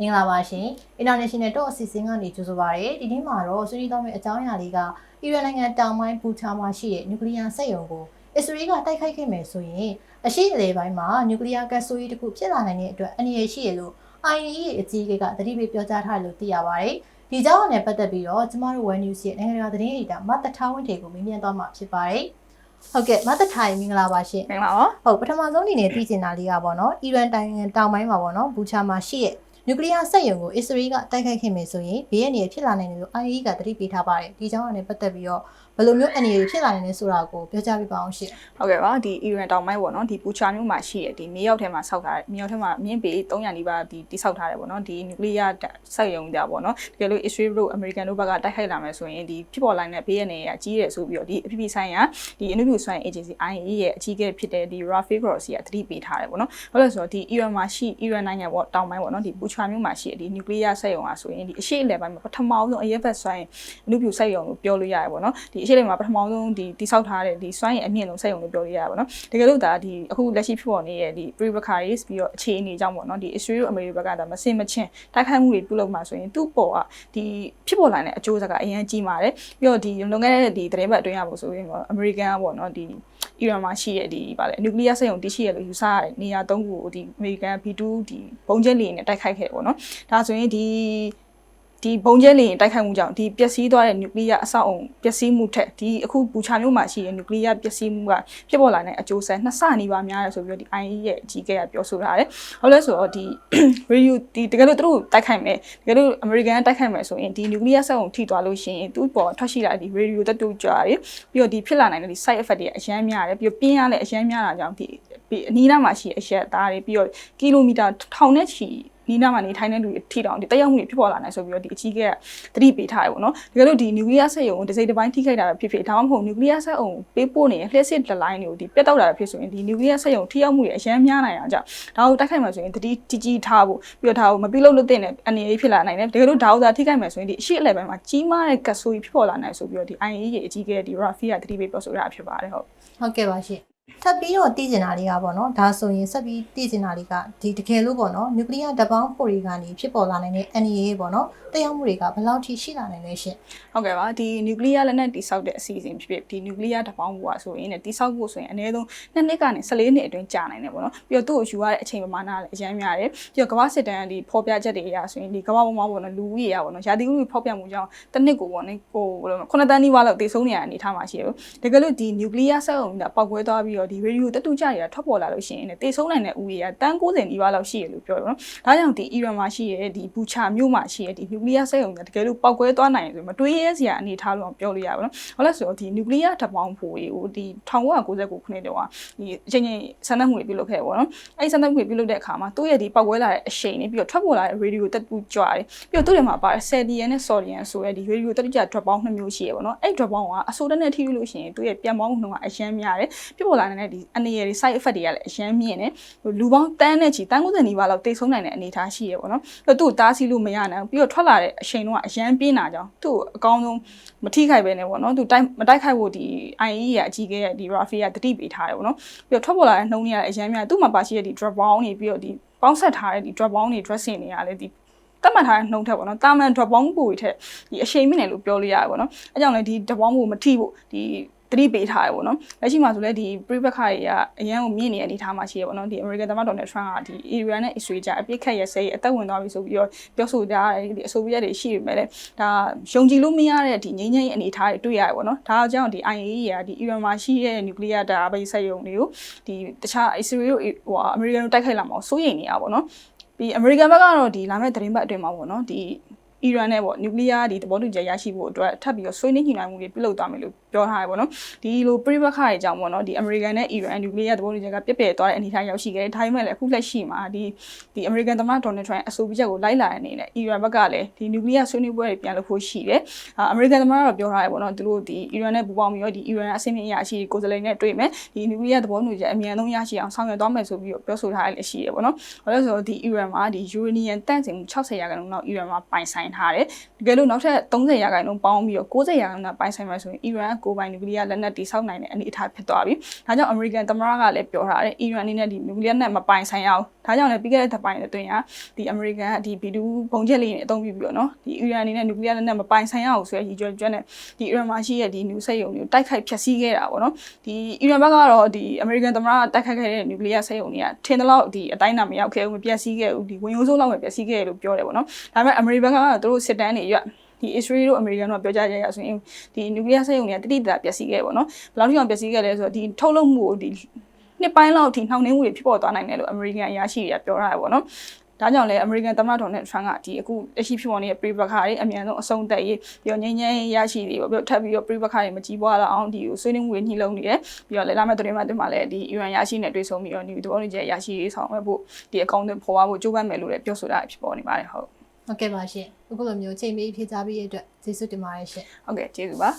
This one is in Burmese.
မင်္ဂလာပါရှင် International Talk အစီအစဉ်ကနေကြိုဆိုပါရစေဒီနေ့မှာတော့ဆွေးနွေးသွားမယ့်အကြောင်းအရာလေးကအီရန်နိုင်ငံတောင်ပိုင်းဘူချာမှာရှိတဲ့နျူကလ িয়ার စက်ရုံကိုအစ္စရေးကတိုက်ခိုက်ခဲ့မယ်ဆိုရင်အရှိအလေပိုင်းမှာနျူကလ িয়ার ကတ်ဆိုးကြီးတစ်ခုဖြစ်လာနိုင်တဲ့အတွက်အနေရရှိရလို့ IAEA အကြီးအကဲကသတိပေးပြောကြားထားတယ်လို့သိရပါတယ်ဒီကြောင်းနဲ့ပတ်သက်ပြီးတော့ကျမတို့ One News ရဲ့နိုင်ငံတကာသတင်းအီတာမတ်တထားဝင်းတွေကိုမေးမြန်းသွားမှာဖြစ်ပါတယ်ဟုတ်ကဲ့မတ်တထိုင်မင်္ဂလာပါရှင် မင်္ဂလာပါ ဟုတ်ပထမဆုံးအနေနဲ့သိချင်တာလေးကပေါ့နော်အီရန်တိုင်းတောင်ပိုင်းမှာပေါ့နော်ဘူချာမှာရှိတဲ့ နျူကလ িয়ার စက်ရုံကိုအစ္စရေးကတိုက်ခိုက်ခဲ့မယ်ဆိုရင်ဘေးအနေဖြစ်လာနိုင်တယ်လို့ IAEA ကသတိပေးထားပါတယ်ဒီကြောင်းအနေနဲ့ပတ်သက်ပြီးတော့ဘယ်လိုမျိုးအနေတွေဖြစ်လာနိုင်လဲဆိုတာကိုပြောကြားပြပါအောင်ရှင် ဟုတ်ကဲ့ပါဒီအီရန်တောင်ပိုင်းပေါ့နော်ဒီပူချာမြို့မှာရှိတဲ့ဒီမြေရောက်ထဲမှာဆောက်ထားတဲ့မြေရောက်ထဲမှာမြင့်ပေ300နီးပါးဒီတိဆောက်ထားတယ်ပေါ့နော်ဒီနျူကလ িয়ার စက်ရုံကြပေါ့နော်တကယ်လို့ Israel တို့ American တို့ဘက်ကတိုက်ခိုက်လာမယ်ဆိုရင်ဒီဖြစ်ပေါ်လာတဲ့ဘေးအနေကကြီးတယ်ဆိုပြီးတော့ဒီအပြည်ပြည်ဆိုင်ရာဒီ Interview ဆိုင် Agency IAEA ရဲ့အကြီးအကဲဖြစ်တဲ့ဒီ Rafi Grossi ကသတိပေးထားတယ်ပေါ့နော်ဟုတ်လဲဆိုတော့ဒီအီရန်မှာရှိအီရန်နိုင်ငံပေါ့တောင်ပိုင်းပေါ့နော်ဒီပူ ချာမြို့မှာရှိတဲ့ဒီနျူကလ িয়ার စက်ရုံကဆိုရင်ဒီအရှိအလယ်ပိုင်းမှာပထမဆုံးအရက်ဖက်ဆိုင် Interview စက်ရုံလို့ပြောလို့ရတယ်ပေါ့နော်ဒီအရှိအလယ်မှာပထမဆုံးဒီတိဆောက်ထားတဲ့ဒီစွမ်းရည်အမြင့်ဆုံးစက်ရုံလို့ပြောလို့ရတယ်ပေါ့နော်တကယ်လို့ဒါဒီအခုလက်ရှိဖြစ်ပေါ်နေတဲ့ဒီ pre-recaries ပြီးတော့အခြေအနေကြောင့်ပေါ့နော်ဒီ Israel America ဘက်ကဒါမစင်မချင်းတိုက်ခိုက်မှုတွေပြုလုပ်မှာဆိုရင်သူ့ပေါ်ကဒီဖြစ်ပေါ်လာတဲ့အကျိုးဆက်ကအရင်ကြီးပါတယ်ပြီးတော့ဒီလွန်ခဲ့တဲ့ဒီသတင်းပတ်အတွင်းရဖို့ဆိုရင်ပေါ့ American ကပေါ့နော်ဒီ အီရန်မှာရှိတဲ့ဒီဗာလေနျူကလ িয়ার စက်ရုံတရှိရလို့ယူဆရတဲ့နေရာ၃ခုကိုဒီအမေရိကန် B2 ဒီဘုံကျက်လီနဲ့တိုက်ခိုက်ခဲ့တယ်ပေါ့နော်ဒါဆိုရင်ဒီ ဒီဘုံကျဲလီရင်တိုက်ခိုက်မှုကြောင့်ဒီပျက်စီးသွားတဲ့နျူကလ িয়ার အဆောက်အုံပျက်စီးမှုထက်ဒီအခုဘူချာမျိုးမှာရှိတဲ့နျူကလ িয়ার ပျက်စီးမှုကဖြစ်ပေါ်လာတဲ့အကျိုးဆက်နှစ်ဆနီးပါးများတယ်ဆိုပြီးတော့ဒီ IE ရဲ့အကြီးအကဲကပြောဆိုထားတယ်။ဟုတ်လဲဆိုတော့ဒီ review ဒီတကယ်လို့သူတို့တိုက်ခိုက်မယ်တကယ်လို့ American တိုက်ခိုက်မယ်ဆိုရင်ဒီနျူကလ িয়ার စက်အုံထိသွားလို့ရှိရင်သူ့ပေါ်ထွက်ရှိလာဒီ radio တက်တူကြတယ်ပြီးတော့ဒီဖြစ်လာနိုင်တဲ့ဒီ side effect တွေအရမ်းများတယ်ပြီးတော့ပြင်းရလည်းအရမ်းများတာကြောင့်ဒီအနီးနားမှာရှိတဲ့အရက်သားတွေပြီးတော့ကီလိုမီတာထောင်နဲ့ချီ နီးနားမှာနေထိုင်တဲ့လူတွေထိတောင်ဒီတက်ရောက်မှုတွေဖြစ်ပေါ်လာနိုင်ဆိုပြီးတော့ဒီအကြီးကဲသတိပေးထားတယ်ပေါ့နော်တကယ်လို့ဒီနျူကလ িয়ার စက်ရုံကိုတစ်စိတ်တစ်ပိုင်းထိခိုက်တာဖြစ်ဖြစ်ဒါမှမဟုတ်နျူကလ িয়ার စက်အုံပေးပို့နေတဲ့လျှက်စစ်ဒလိုင်းတွေကိုဒီပြတ်တောက်တာဖြစ်ဆိုရင်ဒီနျူကလ িয়ার စက်ရုံထိရောက်မှုတွေအများများနိုင်အောင်ကြောင့်ဒါကိုတိုက်ခိုက်မှဆိုရင်တတိကြီးကြီးထားဖို့ပြီးတော့ဒါကိုမပြုတ်လို့လွတ်တဲ့အနေအဖြစ်လာနိုင်တယ်တကယ်လို့ဒါကိုသာထိခိုက်မှဆိုရင်ဒီအရှိအလဲပိုင်းမှာကြီးမားတဲ့ကတ်ဆိုးကြီးဖြစ်ပေါ်လာနိုင်ဆိုပြီးတော့ဒီ IAEA ရဲ့အကြီးကဲဒီ Rafi ကသတိပေးပြောဆိုတာဖြစ်ပါတယ်ဟုတ် ဟုတ်ကဲ့ပါရှင် ထပ်ပြီးတော့တည်ကျင်တာလေးကပေါ့နော်ဒါဆိုရင်ဆက်ပြီးတည်ကျင်တာလေးကဒီတကယ်လို့ပေါ့နော်နျူကလ িয়ার ဓာတ်ပေါင်းဖိုတွေကနေဖြစ်ပေါ်လာနိုင်တဲ့ NEA ပေါ့နော်တရားမှုတွေကဘယ်လောက်ထိရှိလာနိုင်လဲရှင် ဟုတ်ကဲ့ပါဒီနျူကလ িয়ার လက်နက်တိဆောက်တဲ့အစီအစဉ်ဖြစ်ဖြစ်ဒီနျူကလ িয়ার တပေါင်းဘူอ่ะဆိုရင်ねတိဆောက်ဖို့ဆိုရင်အနည်းဆုံး2နှစ်ကနေ14နှစ်အတွင်းကြာနိုင်တယ်ပေါ့နော်ပြီးတော့သူ့ကိုယူရတဲ့အချိန်ပမာဏလည်းအများများတယ်ပြီးတော့ကမ္ဘာစစ်တမ်းဒီဖော်ပြချက်တွေအရဆိုရင်ဒီကမ္ဘာပေါ်မှာပေါ့နော်လူဦးရေရပေါ့နော်ရာသီဥတုဖော်ပြမှုကြောင့်တစ်နှစ်ကိုပေါ့နော်ဟိုဘယ်လို9တန်းနီးပါးလောက်တည်ဆုံးနေရတဲ့အနေထားမှာရှိတယ်တကယ်လို့ဒီနျူကလ িয়ার စက်အုံကပောက်ကွဲသွားပြီး တော့ဒီရေဒီယိုတက်တူကြရတာထွက်ပေါ်လာလို့ရှိရင်ねတည်ဆုံးနိုင်တဲ့ဦးရေကတန်း90နီးပါးလောက်ရှိရလို့ပြောတယ်နော်ဒါကြောင့်ဒီအီရန်မှာရှိရဲ့ဒီဘူချာမြို့မှာရှိရဲ့ဒီနျူကလ িয়ার စက်အုံကတကယ်လို့ပောက်ကွဲသွားနိုင်ရင်ဆိုမတွေးရဲစရာအနေထားလို့ပြောလို့ရပါတော့ဟုတ်လားဆိုတော့ဒီနျူကလ িয়ার ဓာတ်ပေါင်းဖိုတွေကိုဒီ1999ခုနှစ်တုန်းကဒီအချိန်ချင်းစမ်းသပ်မှုတွေပြုလုပ်ခဲ့ပေါ့နော်အဲ့ဒီစမ်းသပ်မှုတွေပြုလုပ်တဲ့အခါမှာသူ့ရဲ့ဒီပောက်ကွဲလာတဲ့အရှိန်နဲ့ပြီးတော့ထွက်ပေါ်လာတဲ့ radio တက်တူကြွားတယ်ပြီးတော့သူ့ထဲမှာပါတဲ့ sodium နဲ့ sodium ဆိုရဲဒီ radio တက်တူကြွား drop ပေါင်းနှစ်မျိုးရှိရပေါ့နော်အဲ့ drop ပေါင်းကအဆိုးတဲ့နဲ့ထိလို့ရှိရင်သူ့ရဲ့ပြန်ပေါင်းနှုန်းကအရန်များတယ်ပြပေါ်လာ ာနေတဲ့ဒီအနေရည် side effect တွေကလည်းအရန်မြင့်တယ်လူပေါင်းတန်းနဲ့ချီတန်း90နီးပါးလောက်တိတ်ဆုံးနိုင်တဲ့အနေအထားရှိရပေါ့နော်ပြီးတော့သူ့ကိုတားဆီးလို့မရနိုင်ဘူးပြီးတော့ထွက်လာတဲ့အရှိန်တော့အရန်ပြင်းတာကြောင့်သူ့ကိုအကောင်းဆုံးမထိခိုက်ပဲねပေါ့နော်သူတိုက်မတိုက်ခိုက်ဖို့ဒီ IE ရဲ့အကြီးကဲရဲ့ဒီ Rafi ကတတိပေးထားတယ်ပေါ့နော်ပြီးတော့ထွက်ပေါ်လာတဲ့နှုန်းတွေကအရန်များသူ့မှာပါရှိတဲ့ဒီ drop bound တွေပြီးတော့ဒီပေါင်းဆက်ထားတဲ့ဒီ drop bound တွေ dressing တွေကလည်းဒီတတ်မှတ်ထားတဲ့နှုံထက်ပေါ့နော်တာမန် drop bound ပူတွေထက်ဒီအရှိန်မြင့်တယ်လို့ပြောလို့ရတယ်ပေါ့နော်အဲကြောင့်လည်းဒီ drop bound ကိုမထိဖို့ဒီ တတိပေးထားရပေါ့နော်လက်ရှိမှာဆိုလဲဒီ pre-back တွေကအရန်ကိုမြင့်နေတဲ့အနေအထားမှာရှိရပေါ့နော်ဒီ American သမ္မတ Donald Trump ကဒီ Iran နဲ့ Israel ကြားအပြစ်ခတ်ရစဲအသက်ဝင်သွားပြီဆိုပြီးတော့ပြောဆိုကြတယ်ဒီအဆိုဗီယက်တွေရှိပေမဲ့လည်းဒါယုံကြည်လို့မရတဲ့ဒီငြိမ်းချမ်းရေးအနေအထားတွေတွေ့ရတယ်ပေါ့နော်ဒါကြောင့်ဒီ IAEA ကဒီ Iran မှာရှိတဲ့ nuclear ဓာတ်အားပေးစက်ရုံတွေကိုဒီတခြား Israel ဟို American တို့တိုက်ခိုက်လာမှာစိုးရိမ်နေရပါပေါ့နော်ဒီ American ဘက်ကတော့ဒီလာမယ့်သတင်းပတ်အတွင်းမှာပေါ့နော်ဒီအီရန်နဲ့ပေါ့နျူကလ িয়ার ဒီသဘောတူချက်ရရှိဖို့အတွက်ထပ်ပြီးတော့ဆွေးနွေးညှိနှိုင်းမှုတွေပြုလုပ်သွားမယ်လို့ ပြောထားရပေါ့နော်ဒီလိုပြိပခါတွေကြောင့်ပေါ့နော်ဒီအမေရိကန်နဲ့အီရန်နျူကလ িয়ার သဘောတူချက်ကပြက်ပြက်သွားတဲ့အနေအထားရောက်ရှိခဲ့တယ်ဒါပေမဲ့လည်းအခုလက်ရှိမှာဒီဒီအမေရိကန်သမ္မတဒေါ်နယ်ထရန့်အဆိုပြုချက်ကိုလိုက်လာတဲ့အနေနဲ့အီရန်ဘက်ကလည်းဒီနျူကလ িয়ার ဆွေးနွေးပွဲတွေပြန်လုပ်ဖို့ရှိတယ်အမေရိကန်သမ္မတကတော့ပြောထားရပေါ့နော်သူတို့ဒီအီရန်နဲ့ပူးပေါင်းပြီးတော့ဒီအီရန်အဆင့်မြင့်အရာရှိကိုယ်စားလှယ်နဲ့တွေ့မယ်ဒီနျူကလ িয়ার သဘောတူချက်အမြန်ဆုံးရရှိအောင်ဆောင်ရွက်သွားမယ်ဆိုပြီးတော့ပြောဆိုထားရလည်းရှိတယ်ပေါ့နော်ဘာလို့လဲဆိုတော့ဒီအီရန်မှာဒီယူရေနီယံတန့်စင်မှု60ရာခိုင်နှုန်းလောက်အီရန်မှာပိုင်ဆိုင်ထားတယ်တကယ်လို့နောက်ထပ်30ရာခိုင်နှုန်းပေါင်းပြီးတော့90ရာခိုင်နှုန်းပိုင်ဆိုင်မှဆိုရင်အီရန် က ကိုယ်ပိုင်နျူကလ িয়ার လက်နက်တိစောက်နိုင်တဲ့အနေအထားဖြစ်သွားပြီ။ဒါကြောင့်အမေရိကန်သမ္မတကလည်းပြောထားတယ်အီရန်အနေနဲ့ဒီနျူကလ িয়ার နဲ့မပိုင်ဆိုင်ရအောင်။ဒါကြောင့်လည်းပြီးခဲ့တဲ့တစ်ပိုင်းအတွင်းကဒီအမေရိကန်ကဒီဘီဒူဘုံချက်လေးနဲ့အသုံးပြုပြီးတော့နော်ဒီအီရန်အနေနဲ့နျူကလ িয়ার လက်နက်မပိုင်ဆိုင်ရအောင်ဆိုရည်ရွယ်ချက်နဲ့ဒီအီရန်မှာရှိတဲ့ဒီနျူစိတ်ယုံတွေကိုတိုက်ခိုက်ဖျက်ဆီးခဲ့တာပေါ့နော်။ဒီအီရန်ဘက်ကတော့ဒီအမေရိကန်သမ္မတကတိုက်ခိုက်ခဲ့တဲ့နျူကလ িয়ার စိတ်ယုံတွေကထင်သလောက်ဒီအတိုင်းအတာမရောက်ခဲ့ဘူးမပျက်စီးခဲ့ဘူးဒီဝင်ရိုးစိုးလောက်ပဲပျက်စီးခဲ့တယ်လို့ပြောတယ်ပေါ့နော်။ဒါပေမဲ့အမေရိကန်ကတော့သူတို့စစ်တမ်းတွေရွက် ဒီ Israel တို့ American တို့ပြောကြရရဆိုရင်ဒီ nuclear စက်ရုံတွေကတိတိတပျက်စီးခဲ့ပေါ့နော်ဘယ်လောက်ထိအောင်ပျက်စီးခဲ့လဲဆိုတော့ဒီထုတ်လုပ်မှုကိုဒီနှစ်ပိုင်းလောက်ထိနှောင့်နှေးမှုတွေဖြစ်ပေါ်သွားနိုင်တယ်လို့ American အရာရှိတွေကပြောထားတယ်ပေါ့နော်ဒါကြောင့်လည်း American သမ္မတဒေါ်နယ်ထရန့်ကဒီအခုလက်ရှိဖြစ်ပေါ်နေတဲ့ pre-baka တွေအမြန်ဆုံးအဆုံးသတ်ရေးပြီးတော့ငြိမ်းချမ်းရေးရရှိတွေပေါ့ပြီးတော့ထပ်ပြီးတော့ pre-baka တွေမကြီးပွားလာအောင်ဒီကိုဆွေးနွေးမှုတွေနှီးလုံးနေတယ်ပြီးတော့လည်းလာမယ့်သတင်းမှတင်မှာလည်းဒီ UN ရရှိနဲ့တွေ့ဆုံပြီးတော့ဒီသဘောတူညီချက်ရရှိရေးဆောင်ရွက်ဖို့ဒီအကောင့်တွေပေါ်ပါဖို့ကြိုးပမ်းမယ်လို့လည်းပြောဆိုတာဖြစ်ပေါ်နေပါတယ်ဟုတ် ဟုတ်ကဲ့ပါရှင်အခုလိုမျိုးချိန်ပြီးဖြေချပေးရတဲ့အတွက်ကျေးဇူးတင်ပါတယ်ရှင်ဟုတ်ကဲ့ကျေးဇူးပါ